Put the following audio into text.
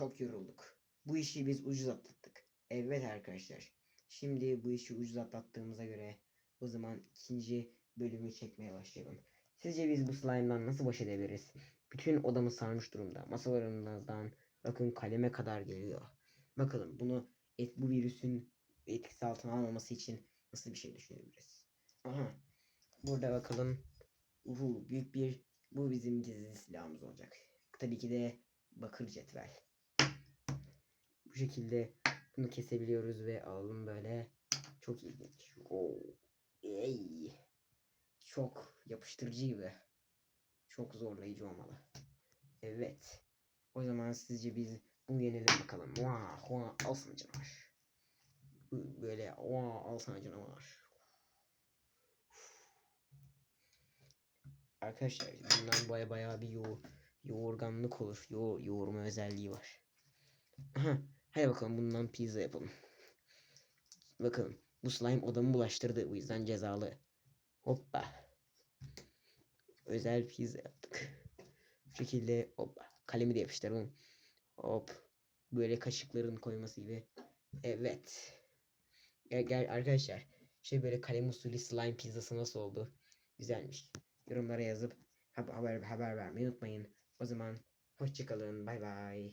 Çok yorulduk. Bu işi biz ucuz atlattık. Evet arkadaşlar. Şimdi bu işi ucuz atlattığımıza göre o zaman ikinci bölümü çekmeye başlayalım. Sizce biz bu slime'dan nasıl baş edebiliriz? Bütün odamı sarmış durumda. Masalarımızdan bakın kaleme kadar geliyor. Bakalım bunu et, bu virüsün etkisi altına almaması için nasıl bir şey düşünebiliriz? Aha. Burada bakalım. Uhu, büyük bir bu bizim gizli silahımız olacak. Tabii ki de bakır cetvel. Bu şekilde bunu kesebiliyoruz ve alalım böyle. Çok ilginç. Oo. Ey. Çok yapıştırıcı gibi. Çok zorlayıcı olmalı. Evet. O zaman sizce biz bunu yenelim bakalım. Vah, vah, al canavar. Böyle vah, al sana canavar. Arkadaşlar bundan baya baya bir yo yoğurganlık olur. Yo yoğurma özelliği var. Hadi bakalım bundan pizza yapalım. Bakalım bu slime odamı bulaştırdı. Bu yüzden cezalı. Hoppa. Özel pizza yaptık. Bu şekilde hoppa. Kalemi de yapıştıralım. Hop. Böyle kaşıkların koyması gibi. Evet. Gel, gel arkadaşlar. Şey böyle kalem usulü slime pizzası nasıl oldu? Güzelmiş. Yorumlara yazıp haber haber vermeyi unutmayın. O zaman hoşçakalın. Bay bay.